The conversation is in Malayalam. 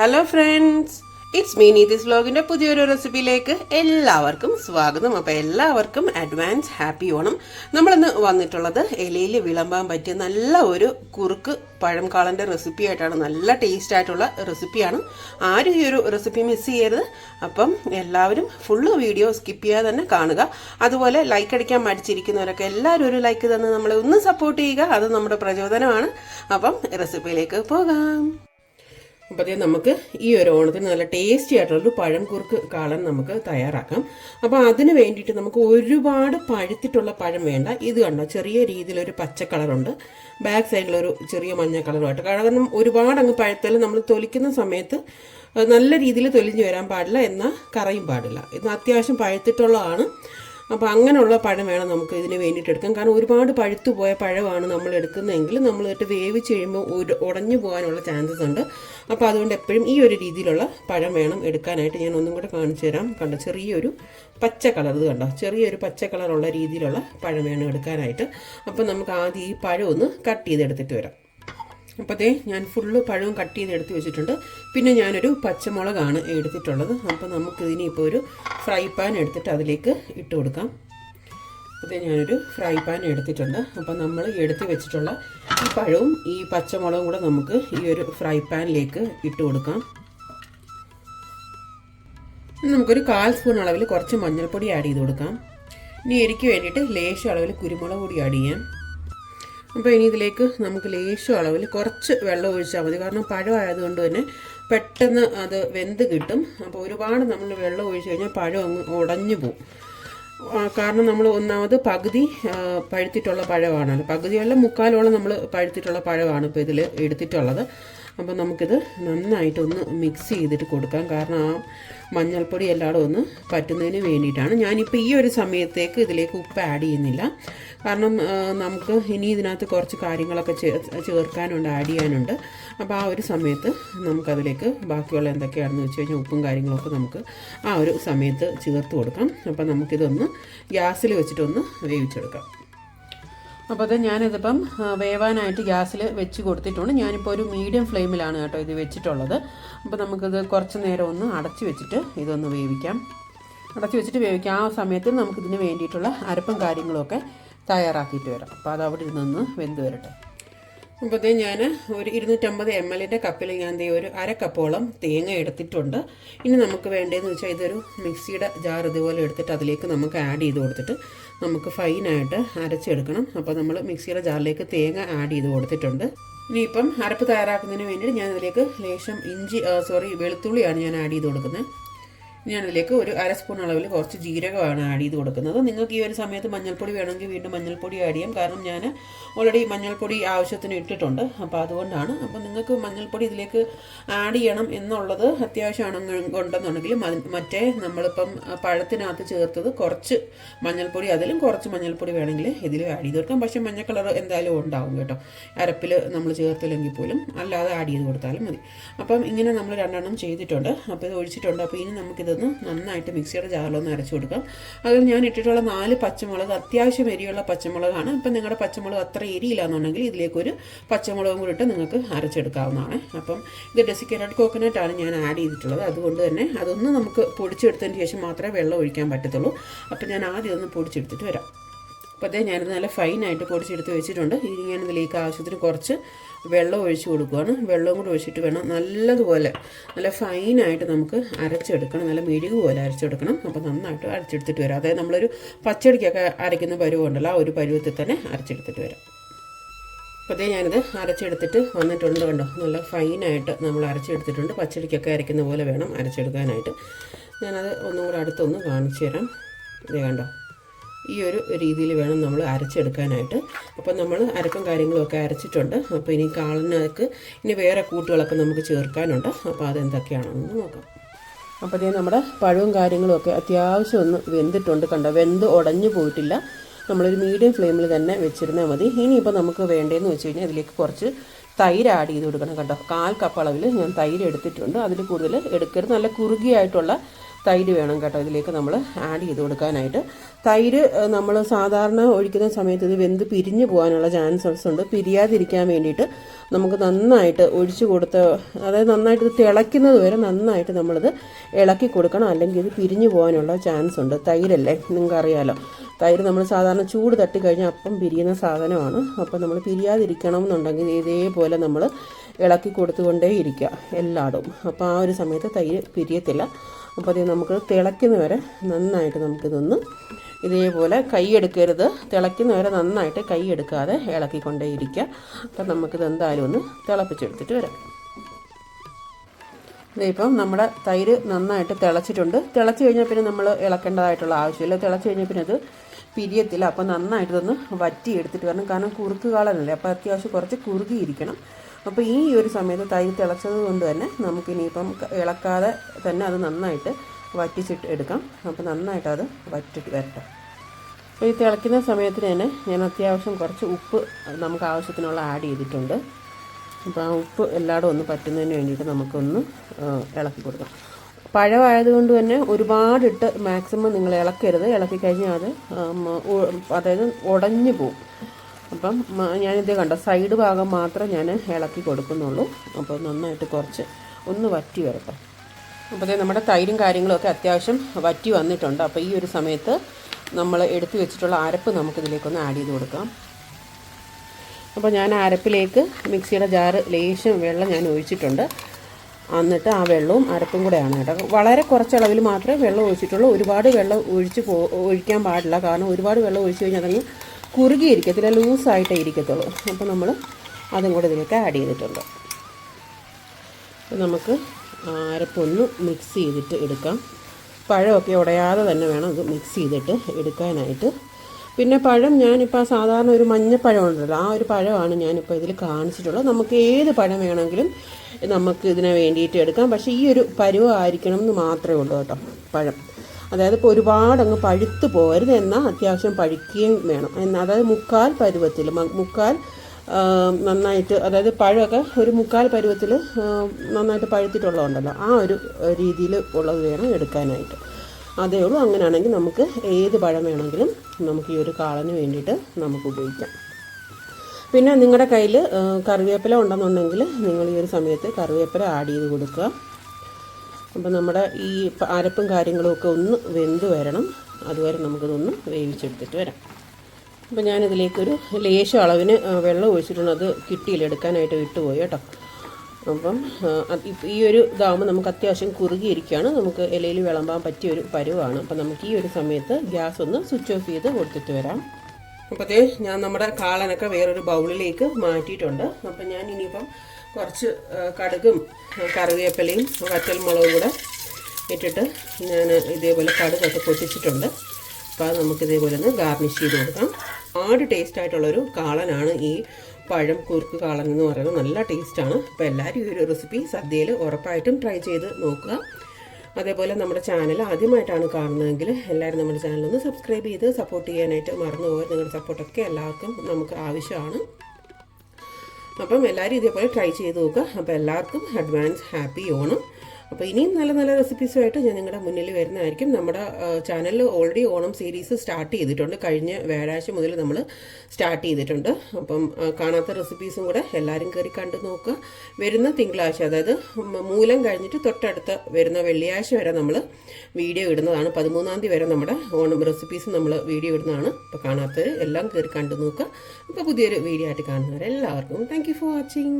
Hello friends it's me Neethi's വ്ലോഗിന്റെ പുതിയൊരു റെസിപ്പിയിലേക്ക് എല്ലാവർക്കും സ്വാഗതം. അപ്പോൾ എല്ലാവർക്കും അഡ്വാൻസ് ഹാപ്പി ഓണം. നമ്മളിന്ന് വന്നിട്ടുള്ളത് ഇലയിൽ വിളമ്പാൻ പറ്റിയ നല്ല ഒരു കുറുക്ക് പഴം കാളന്റെ റെസിപ്പി ആയിട്ടാണ്. നല്ല ടേസ്റ്റ് ആയിട്ടുള്ള റെസിപ്പിയാണ് ആരും ഈ ഒരു റെസിപ്പി മിസ് ചെയ്യരുത്. അപ്പം എല്ലാവരും ഫുള്ള് വീഡിയോ സ്കിപ്പ് ചെയ്യാതെ തന്നെ കാണുക. അതുപോലെ ലൈക്ക് അടിക്കാൻ മടിച്ചിരിക്കുന്നവരൊക്കെ എല്ലാവരും ഒരു ലൈക്ക് തന്ന് നമ്മളെ ഒന്ന് സപ്പോർട്ട് ചെയ്യുക. അത് നമ്മുടെ പ്രചോദനമാണ്. അപ്പം റെസിപ്പിയിലേക്ക് പോകാം. അപ്പോൾ അതേ നമുക്ക് ഈ ഒരു ഓണത്തിന് നല്ല ടേസ്റ്റി ആയിട്ടുള്ളൊരു പഴം കുറുക്ക് കാളൻ നമുക്ക് തയ്യാറാക്കാം. അപ്പോൾ അതിന് വേണ്ടിയിട്ട് നമുക്ക് ഒരുപാട് പഴുത്തിട്ടുള്ള പഴം വേണ്ട. ഇത് കണ്ടോ? ചെറിയ രീതിയിലൊരു പച്ച കളറുണ്ട്. ബാക്ക് സൈഡിലൊരു ചെറിയ മഞ്ഞ കളറുമായിട്ട്. കാരണം ഒരുപാട് അങ്ങ് പഴുത്താൽ നമ്മൾ തൊലിക്കുന്ന സമയത്ത് നല്ല രീതിയിൽ തൊലിഞ്ഞു വരാൻ പാടില്ല എന്നാൽ കറയും പാടില്ല. ഇത് അത്യാവശ്യം പഴുത്തിട്ടുള്ളതാണ്. അപ്പോൾ അങ്ങനെയുള്ള പഴം വേണം നമുക്ക് ഇതിന് വേണ്ടിയിട്ട് എടുക്കാം കാരണം ഒരുപാട് പഴുത്തു പോയ പഴമാണ് നമ്മൾ എടുക്കുന്നതെങ്കിൽ നമ്മൾ ഇട്ട് വേവിച്ച് കഴിയുമ്പോൾ ഒരു ഉടഞ്ഞു പോകാനുള്ള ചാൻസസ് ഉണ്ട്. അപ്പോൾ അതുകൊണ്ട് എപ്പോഴും ഈ ഒരു രീതിയിലുള്ള പഴം വേണം എടുക്കാനായിട്ട് ഞാൻ ഒന്നും കൂടെ കാണിച്ചു തരാം. കണ്ടോ ചെറിയൊരു പച്ച കളർ ഇത് കണ്ടോ? ചെറിയൊരു പച്ച കളറുള്ള രീതിയിലുള്ള പഴം വേണം എടുക്കാനായിട്ട്. അപ്പോൾ നമുക്ക് ആദ്യം ഈ പഴം ഒന്ന് കട്ട് ചെയ്തെടുത്തിട്ട് വരാം. അപ്പോൾ ഞാൻ ഫുള്ള് പഴവും കട്ട് ചെയ്ത് എടുത്ത് വെച്ചിട്ടുണ്ട്. പിന്നെ ഞാനൊരു പച്ചമുളകാണ് എടുത്തിട്ടുള്ളത്. അപ്പോൾ നമുക്കിതിനെ ഇപ്പോൾ ഒരു ഫ്രൈ പാൻ എടുത്തിട്ട് അതിലേക്ക് ഇട്ട് കൊടുക്കാം. അപ്പോൾ ഞാനൊരു ഫ്രൈ പാൻ എടുത്തിട്ടുണ്ട്. അപ്പോൾ നമ്മൾ എടുത്ത് വെച്ചിട്ടുള്ള ഈ പഴവും ഈ പച്ചമുളകും കൂടെ നമുക്ക് ഈ ഒരു ഫ്രൈ പാനിലേക്ക് ഇട്ട് കൊടുക്കാം. നമുക്കൊരു കാൽ സ്പൂൺ അളവിൽ കുറച്ച് മഞ്ഞൾപ്പൊടി ആഡ് ചെയ്ത് കൊടുക്കാം. ഇനി എരിക്ക് വേണ്ടിയിട്ട് ലേശം അളവിൽ കുരുമുളക് പൊടി ആഡ് ചെയ്യാം. അപ്പോൾ ഇനി ഇതിലേക്ക് നമുക്ക് ലേശം അളവിൽ കുറച്ച് വെള്ളം ഒഴിച്ചാൽ മതി. കാരണം പഴമായതുകൊണ്ട് തന്നെ പെട്ടെന്ന് അത് വെന്ത് കിട്ടും. അപ്പോൾ ഒരുപാട് നമ്മൾ വെള്ളം ഒഴിച്ച് കഴിഞ്ഞാൽ പഴം അങ്ങ് ഉടഞ്ഞു പോകും കാരണം നമ്മൾ ഒന്നാമത് പകുതി പഴുത്തിട്ടുള്ള പഴമാണല്ലോ. പകുതിയുള്ള മുക്കാലോളം നമ്മൾ പഴുത്തിട്ടുള്ള പഴമാണ് ഇപ്പോൾ ഇതിൽ എടുത്തിട്ടുള്ളത്. അപ്പോൾ നമുക്കിത് നന്നായിട്ടൊന്ന് മിക്സ് ചെയ്തിട്ട് കൊടുക്കാം. കാരണം ആ മഞ്ഞൾപ്പൊടി എല്ലായിടും ഒന്ന് പറ്റുന്നതിന് വേണ്ടിയിട്ടാണ്. ഞാനിപ്പോൾ ഈ ഒരു സമയത്തേക്ക് ഇതിലേക്ക് ഉപ്പ് ആഡ് ചെയ്യുന്നില്ല. കാരണം നമുക്ക് ഇനി ഇതിനകത്ത് കുറച്ച് കാര്യങ്ങളൊക്കെ ചേർക്കാനുണ്ട് ആഡ് ചെയ്യാനുണ്ട്. അപ്പോൾ ആ ഒരു സമയത്ത് നമുക്കതിലേക്ക് ബാക്കിയുള്ള എന്തൊക്കെയാണെന്ന് വെച്ച് കഴിഞ്ഞാൽ ഉപ്പും കാര്യങ്ങളൊക്കെ നമുക്ക് ആ ഒരു സമയത്ത് ചേർത്ത് കൊടുക്കാം. അപ്പോൾ നമുക്കിതൊന്ന് ഗ്യാസിൽ വെച്ചിട്ടൊന്ന് വേവിച്ചെടുക്കാം. അപ്പോൾ അത് ഞാനിതിപ്പം വേവാനായിട്ട് ഗ്യാസിൽ വെച്ച് കൊടുത്തിട്ടുണ്ട്. ഞാനിപ്പോൾ ഒരു മീഡിയം ഫ്ലെയിമിലാണ് കേട്ടോ ഇത് വെച്ചിട്ടുള്ളത്. അപ്പോൾ നമുക്കിത് കുറച്ച് നേരം ഒന്ന് അടച്ച് വെച്ചിട്ട് ഇതൊന്ന് വേവിക്കാം. അടച്ച് വെച്ചിട്ട് വേവിക്കാം. ആ സമയത്ത് നമുക്കിതിന് വേണ്ടിയിട്ടുള്ള അരപ്പും കാര്യങ്ങളുമൊക്കെ തയ്യാറാക്കിയിട്ട് വരാം. അപ്പോൾ അത് അവിടെ ഇരുന്നൊന്ന് വെന്ത് വരട്ടെ. അപ്പോൾ ഇതേ ഞാൻ ഒരു ഇരുന്നൂറ്റമ്പത് എം എല്ലിന്റെ കപ്പിൽ ഞാൻ ദേ ഒരു അര കപ്പോളം തേങ്ങ എടുത്തിട്ടുണ്ട്. ഇനി നമുക്ക് വേണ്ടതെന്ന് വെച്ചാൽ ഇതൊരു മിക്സിയുടെ ജാർ ഇതുപോലെ എടുത്തിട്ട് അതിലേക്ക് നമുക്ക് ആഡ് ചെയ്ത് കൊടുത്തിട്ട് നമുക്ക് ഫൈനായിട്ട് അരച്ചെടുക്കണം. അപ്പോൾ നമ്മൾ മിക്സിയുടെ ജാറിലേക്ക് തേങ്ങ ആഡ് ചെയ്ത് കൊടുത്തിട്ടുണ്ട്. ഇനിയിപ്പം അരപ്പ് തയ്യാറാക്കുന്നതിന് വേണ്ടിയിട്ട് ഞാൻ അതിലേക്ക് ലേശം ഇഞ്ചി സോറി വെളുത്തുള്ളിയാണ് ഞാൻ ആഡ് ചെയ്ത് കൊടുക്കുന്നത്. ഞാനതിലേക്ക് ഒരു അര സ്പൂൺ അളവിൽ കുറച്ച് ജീരകമാണ് ആഡ് ചെയ്ത് കൊടുക്കുന്നത്. നിങ്ങൾക്ക് ഈ ഒരു സമയത്ത് മഞ്ഞൾപ്പൊടി വേണമെങ്കിൽ വീണ്ടും മഞ്ഞൾപ്പൊടി ആഡ് ചെയ്യാം. കാരണം ഞാൻ ഓൾറെഡി മഞ്ഞൾപ്പൊടി ആവശ്യത്തിന് ഇട്ടിട്ടുണ്ട്. അപ്പോൾ അതുകൊണ്ടാണ്. അപ്പോൾ നിങ്ങൾക്ക് മഞ്ഞൾപ്പൊടി ഇതിലേക്ക് ആഡ് ചെയ്യണം എന്നുള്ളത് അത്യാവശ്യമാണ് ഉണ്ടെന്നുണ്ടെങ്കിൽ മറ്റേ നമ്മളിപ്പം പഴത്തിനകത്ത് ചേർത്തത് കുറച്ച് മഞ്ഞൾപ്പൊടി അതിലും കുറച്ച് മഞ്ഞൾപ്പൊടി വേണമെങ്കിൽ ഇതിൽ ആഡ് ചെയ്ത് കൊടുക്കാം. പക്ഷേ മഞ്ഞ കളർ എന്തായാലും ഉണ്ടാവും കേട്ടോ. അരപ്പിൽ നമ്മൾ ചേർത്തില്ലെങ്കിൽ പോലും അല്ലാതെ ആഡ് ചെയ്ത് കൊടുത്താലും മതി. അപ്പം ഇങ്ങനെ നമ്മൾ രണ്ടെണ്ണം ചെയ്തിട്ടുണ്ട്. അപ്പോൾ ഇത് ഒഴിച്ചിട്ടുണ്ട്. അപ്പോൾ ഇനി നമുക്കിതൊന്ന് നന്നായിട്ട് മിക്സിയുടെ ജാറിലൊന്ന് അരച്ചു കൊടുക്കാം. അതിൽ ഞാൻ ഇട്ടിട്ടുള്ള നാല് പച്ചമുളക് അത്യാവശ്യം എരിയുള്ള പച്ചമുളകാണ്. ഇപ്പം നിങ്ങളുടെ പച്ചമുളക് അത്ര എരിയില്ലാന്നുണ്ടെങ്കിൽ ഇതിലേക്കൊരു പച്ചമുളകും കൂടി ഇട്ട് നിങ്ങൾക്ക് അരച്ചെടുക്കാവുന്നതാണ്. അപ്പം ഇത് ഡെസിക്കേറ്റഡ് കോക്കനട്ട് ആണ് ഞാൻ ആഡ് ചെയ്തിട്ടുള്ളത്. അതുകൊണ്ട് തന്നെ അതൊന്ന് നമുക്ക് പൊടിച്ചെടുത്തതിന് ശേഷം മാത്രമേ വെള്ളം ഒഴിക്കാൻ പറ്റത്തുള്ളൂ. അപ്പം ഞാൻ ആദ്യം ഒന്ന് പൊടിച്ചെടുത്തിട്ട് വരാം. അപ്പോൾ അതേ ഞാനിത് നല്ല ഫൈനായിട്ട് പൊടിച്ചെടുത്ത് വെച്ചിട്ടുണ്ട്. ഇനി ഞാൻ ഇതിലേക്ക് ആവശ്യത്തിന് കുറച്ച് വെള്ളം ഒഴിച്ചു കൊടുക്കുകയാണ് വെള്ളം കൂടി ഒഴിച്ചിട്ട് വേണം നല്ലതുപോലെ നല്ല ഫൈനായിട്ട് നമുക്ക് അരച്ചെടുക്കണം. നല്ല മെഴുകു പോലെ അരച്ചെടുക്കണം. അപ്പോൾ നന്നായിട്ട് അരച്ചെടുത്തിട്ട് വരാം. അതായത് നമ്മളൊരു പച്ചടിക്കൊക്കെ അരയ്ക്കുന്ന പരുവുണ്ടല്ലോ ആ ഒരു പരുവത്തിൽ തന്നെ അരച്ചെടുത്തിട്ട് വരാം. അപ്പോൾ അതേ ഞാനിത് അരച്ചെടുത്തിട്ട് വന്നിട്ടുണ്ട് കണ്ടോ? നല്ല ഫൈനായിട്ട് നമ്മൾ അരച്ചെടുത്തിട്ടുണ്ട്. പച്ചടിക്കൊക്കെ അരയ്ക്കുന്ന പോലെ വേണം അരച്ചെടുക്കാനായിട്ട്. ഞാനത് ഒന്നും കൂടെ അടുത്തൊന്ന് കാണിച്ചു തരാം. ഇതേ കണ്ടോ? ഈ ഒരു രീതിയിൽ വേണം നമ്മൾ അരച്ചെടുക്കാനായിട്ട്. അപ്പോൾ നമ്മൾ അരക്കും കാര്യങ്ങളൊക്കെ അരച്ചിട്ടുണ്ട്. അപ്പോൾ ഇനി കാളിനകത്ത് ഇനി വേറെ കൂട്ടുകളൊക്കെ നമുക്ക് ചേർക്കാനുണ്ട്. അപ്പോൾ അതെന്തൊക്കെയാണെന്ന് നോക്കാം. അപ്പോൾ ഇതേ നമ്മുടെ പഴവും കാര്യങ്ങളൊക്കെ അത്യാവശ്യം ഒന്ന് വെന്തിട്ടുണ്ട് കണ്ടോ? വെന്ത് ഉടഞ്ഞു പോയിട്ടില്ല. നമ്മളൊരു മീഡിയം ഫ്ലെയിമിൽ തന്നെ വെച്ചിരുന്നാൽ മതി. ഇനിയിപ്പോൾ നമുക്ക് വേണ്ടതെന്ന് വെച്ച് കഴിഞ്ഞാൽ ഇതിലേക്ക് കുറച്ച് തൈര് ആഡ് ചെയ്ത് കൊടുക്കണം കേട്ടോ കാൽ കപ്പ് അളവിൽ ഞാൻ തൈര് എടുത്തിട്ടുണ്ട്. അതിൽ കൂടുതൽ എടുക്കരുത്. നല്ല കുറുകിയായിട്ടുള്ള തൈര് വേണം കേട്ടോ. ഇതിലേക്ക് നമ്മൾ ആഡ് ചെയ്ത് കൊടുക്കാനായിട്ട്. തൈര് നമ്മൾ സാധാരണ ഒഴിക്കുന്ന സമയത്ത് ഇത് വെന്ത് പിരിഞ്ഞു പോകാനുള്ള ചാൻസസ് ഉണ്ട്. പിരിയാതിരിക്കാൻ വേണ്ടിയിട്ട് നമുക്ക് നന്നായിട്ട് ഒഴിച്ചു കൊടുത്ത് അതായത് നന്നായിട്ട് തിളയ്ക്കുന്നത് വരെ നന്നായിട്ട് നമ്മളിത് ഇളക്കി കൊടുക്കണം. അല്ലെങ്കിൽ ഇത് പിരിഞ്ഞു പോകാനുള്ള ചാൻസ് ഉണ്ട്. തൈരല്ലേ? നിങ്ങൾക്ക് അറിയാലോ തൈര് നമ്മൾ സാധാരണ ചൂട് തട്ടിക്കഴിഞ്ഞാൽ അപ്പം പിരിയുന്ന സാധനമാണ്. അപ്പം നമ്മൾ പിരിയാതിരിക്കണം എന്നുണ്ടെങ്കിൽ ഇതേപോലെ നമ്മൾ ഇളക്കി കൊടുത്തുകൊണ്ടേ ഇരിക്കുക എല്ലായിടും അപ്പോൾ ആ ഒരു സമയത്ത് തൈര് പിരിയത്തില്ല. അപ്പോൾ അത് നമുക്ക് തിളയ്ക്കുന്ന വരെ നന്നായിട്ട് നമുക്കിതൊന്ന് ഇതേപോലെ കൈ എടുക്കരുത്. തിളയ്ക്കുന്ന വരെ നന്നായിട്ട് കൈ എടുക്കാതെ ഇളക്കിക്കൊണ്ടേ ഇരിക്കുക. അപ്പം നമുക്കിത് എന്തായാലും ഒന്ന് തിളപ്പിച്ചെടുത്തിട്ട് വരാം. ഇതിപ്പം നമ്മുടെ തൈര് നന്നായിട്ട് തിളച്ചിട്ടുണ്ട്. തിളച്ച് കഴിഞ്ഞാൽ പിന്നെ നമ്മൾ ഇളക്കേണ്ടതായിട്ടുള്ള ആവശ്യമില്ല. തിളച്ച് കഴിഞ്ഞാൽ പിന്നെ അത് പിരിയത്തില്ല. അപ്പോൾ നന്നായിട്ട് ഇതൊന്ന് വറ്റി എടുത്തിട്ട് വരണം. കാരണം കുറുക്ക് കാളനല്ലേ? അപ്പോൾ അത്യാവശ്യം കുറച്ച് കുറുകിയിരിക്കണം. അപ്പോൾ ഈ ഒരു സമയത്ത് തൈര് തിളച്ചത് കൊണ്ട് തന്നെ നമുക്കിനിയിപ്പം ഇളക്കാതെ തന്നെ അത് നന്നായിട്ട് വറ്റിച്ചിട്ട് എടുക്കാം. അപ്പോൾ നന്നായിട്ട് അത് വറ്റിട്ട് വരട്ടെ. അപ്പോൾ ഈ തിളയ്ക്കുന്ന സമയത്തിന് തന്നെ ഞാൻ അത്യാവശ്യം കുറച്ച് ഉപ്പ് നമുക്ക് ആവശ്യത്തിനുള്ള ആഡ് ചെയ്തിട്ടുണ്ട്. അപ്പോൾ ആ ഉപ്പ് എല്ലായിടും ഒന്ന് പറ്റുന്നതിന് വേണ്ടിയിട്ട് നമുക്കൊന്ന് ഇളക്കി കൊടുക്കാം. പഴമായതുകൊണ്ട് തന്നെ ഒരുപാടിട്ട് മാക്സിമം നിങ്ങൾ ഇളക്കരുത്. ഇളക്കി കഴിഞ്ഞാൽ അത് അതായത് ഉടഞ്ഞു പോവും. അപ്പം ഞാനിത് കണ്ട സൈഡ് ഭാഗം മാത്രം ഞാൻ ഇളക്കി കൊടുക്കുന്നുള്ളൂ. അപ്പോൾ നന്നായിട്ട് കുറച്ച് ഒന്ന് വറ്റി വരട്ടെ. അപ്പോൾ നമ്മുടെ തൈരും കാര്യങ്ങളൊക്കെ അത്യാവശ്യം വറ്റി വന്നിട്ടുണ്ട്. അപ്പോൾ ഈ ഒരു സമയത്ത് നമ്മൾ എടുത്തു വെച്ചിട്ടുള്ള അരപ്പ് നമുക്കിതിലേക്കൊന്ന് ആഡ് ചെയ്ത് കൊടുക്കാം. അപ്പോൾ ഞാൻ അരപ്പിലേക്ക് മിക്സിയുടെ ജാറ് ലേശം വെള്ളം ഞാൻ ഒഴിച്ചിട്ടുണ്ട്. എന്നിട്ട് ആ വെള്ളവും അരപ്പും കൂടെയാണ് കേട്ടോ. വളരെ കുറച്ചളവിൽ മാത്രമേ വെള്ളം ഒഴിച്ചിട്ടുള്ളൂ. ഒരുപാട് വെള്ളം ഒഴിച്ച് പോ ഒഴിക്കാൻ പാടില്ല. കാരണം ഒരുപാട് വെള്ളം ഒഴിച്ച് കഴിഞ്ഞാൽ അതങ്ങ് കുറുകിയിരിക്കത്തില്ല ലൂസായിട്ടേ ഇരിക്കത്തുള്ളൂ. അപ്പോൾ നമ്മൾ അതും കൂടെ ഇതിലേക്ക് ആഡ് ചെയ്തിട്ടുണ്ട്. നമുക്ക് അരപ്പൊന്ന് മിക്സ് ചെയ്തിട്ട് എടുക്കാം. പഴമൊക്കെ ഉടയാതെ തന്നെ വേണം ഇത് മിക്സ് ചെയ്തിട്ട് എടുക്കാനായിട്ട്. പിന്നെ പഴം ഞാനിപ്പോൾ സാധാരണ ഒരു മഞ്ഞപ്പഴം ഉണ്ടല്ലോ ആ ഒരു പഴമാണ് ഞാനിപ്പോൾ ഇതിൽ കാണിച്ചിട്ടുള്ളത്. നമുക്ക് ഏത് പഴം വേണമെങ്കിലും നമുക്ക് ഇതിനെ വേണ്ടിയിട്ട് എടുക്കാം. പക്ഷേ ഈ ഒരു പരുവമായിരിക്കണം എന്ന് മാത്രമേ ഉള്ളൂ കേട്ടോ പഴം. അതായത് ഇപ്പോൾ ഒരുപാട് അങ്ങ് പഴുത്ത് പോകരുത് എന്നാൽ അത്യാവശ്യം പഴുക്കുകയും വേണം. എന്നാൽ അതായത് മുക്കാൽ പരുവത്തിൽ മുക്കാൽ നന്നായിട്ട് അതായത് പഴമൊക്കെ ഒരു മുക്കാൽ പരുവത്തിൽ നന്നായിട്ട് പഴുത്തിട്ടുള്ളതുണ്ടല്ലോ. ആ ഒരു രീതിയിൽ ഉള്ളത് വേണം എടുക്കാനായിട്ട്. അതേ ഉള്ളൂ. അങ്ങനെയാണെങ്കിൽ നമുക്ക് ഏത് പഴം വേണമെങ്കിലും നമുക്ക് ഈ ഒരു കാളന് വേണ്ടിയിട്ട് നമുക്ക് ഉപയോഗിക്കാം. പിന്നെ നിങ്ങളുടെ കയ്യിൽ കറിവേപ്പില ഉണ്ടെന്നുണ്ടെങ്കിൽ നിങ്ങൾ ഈ ഒരു സമയത്ത് കറിവേപ്പില ആഡ് ചെയ്ത് കൊടുക്കുക. അപ്പോൾ നമ്മുടെ ഈ അരപ്പും കാര്യങ്ങളുമൊക്കെ ഒന്ന് വെന്ത് വരണം. അതുവരെ നമുക്കിതൊന്ന് വേവിച്ചെടുത്തിട്ട് വരാം. അപ്പോൾ ഞാനിതിലേക്കൊരു ലേശം അളവിന് വെള്ളം ഒഴിച്ചിട്ടുണ്ട് അത് കിട്ടിയില്ല എടുക്കാനായിട്ട് വിട്ടുപോയി കേട്ടോ. അപ്പം ഈ ഒരു ഇതാകുമ്പോൾ നമുക്ക് അത്യാവശ്യം കുറുകിയിരിക്കുകയാണ് നമുക്ക് ഇലയിൽ വിളമ്പാൻ പറ്റിയ ഒരു പരുവാണ്. അപ്പം നമുക്ക് ഈ ഒരു സമയത്ത് ഗ്യാസ് ഒന്ന് സ്വിച്ച് ഓഫ് ചെയ്ത് കൊടുത്തിട്ട് വരാം. അപ്പോഴത്തേ ഞാൻ നമ്മുടെ കാളനൊക്കെ വേറൊരു ബൗളിലേക്ക് മാറ്റിയിട്ടുണ്ട്. അപ്പം ഞാൻ ഇനിയിപ്പം കുറച്ച് കടുകും കറിവേപ്പിലയും വറ്റൽമുളകും കൂടെ ഇട്ടിട്ട് ഞാൻ ഇതേപോലെ കടുകൊക്കെ പൊട്ടിച്ചിട്ടുണ്ട്. അപ്പോൾ അത് നമുക്ക് ഇതേപോലെ ഒന്ന് ഗാർണിഷ് ചെയ്ത് കൊടുക്കാം. ആട് ടേസ്റ്റ് ആയിട്ടുള്ളൊരു കാളനാണ് ഈ പഴം കുറുക്ക് കാളൻ എന്ന് പറയുന്നത്. നല്ല ടേസ്റ്റാണ് അപ്പോൾ എല്ലാവരും ഈ ഒരു റെസിപ്പി സദ്യയിൽ ഉറപ്പായിട്ടും ട്രൈ ചെയ്ത് നോക്കുക. അതേപോലെ നമ്മുടെ ചാനൽ ആദ്യമായിട്ടാണ് കാണുന്നതെങ്കിൽ എല്ലാവരും നമ്മുടെ ചാനലൊന്ന് സബ്സ്ക്രൈബ് ചെയ്ത് സപ്പോർട്ട് ചെയ്യാനായിട്ട് മറന്നു പോകാൻ നിങ്ങളുടെ സപ്പോർട്ടൊക്കെ എല്ലാവർക്കും നമുക്ക് ആവശ്യമാണ്. അപ്പം എല്ലാവരും ഇതേപോലെ ട്രൈ ചെയ്ത് നോക്കുക. അപ്പോൾ എല്ലാവർക്കും അഡ്വാൻസ് ഹാപ്പി ഓണം. അപ്പോൾ ഇനിയും നല്ല നല്ല റെസിപ്പീസുമായിട്ട് ഞാൻ നിങ്ങളുടെ മുന്നിൽ വരുന്നതായിരിക്കും. നമ്മുടെ ചാനലിൽ ഓൾറെഡി ഓണം സീരീസ് സ്റ്റാർട്ട് ചെയ്തിട്ടുണ്ട്. കഴിഞ്ഞ വ്യാഴാഴ്ച മുതൽ നമ്മൾ സ്റ്റാർട്ട് ചെയ്തിട്ടുണ്ട്. അപ്പം കാണാത്ത റെസിപ്പീസും കൂടെ എല്ലാവരും കയറി കണ്ടു നോക്കുക. വരുന്ന തിങ്കളാഴ്ച അതായത് മൂലം കഴിഞ്ഞിട്ട് തൊട്ടടുത്ത വരുന്ന വെള്ളിയാഴ്ച വരെ നമ്മൾ വീഡിയോ ഇടുന്നതാണ്. പതിമൂന്നാം തീയതി വരെ നമ്മുടെ ഓണം റെസിപ്പീസ് നമ്മൾ വീഡിയോ ഇടുന്നതാണ്. അപ്പോൾ കാണാത്തവർ എല്ലാം കയറി കണ്ടു നോക്കുക. അപ്പോൾ പുതിയൊരു വീഡിയോ ആയിട്ട് കാണുന്നവരെല്ലാവർക്കും താങ്ക് ഫോർ വാച്ചിങ്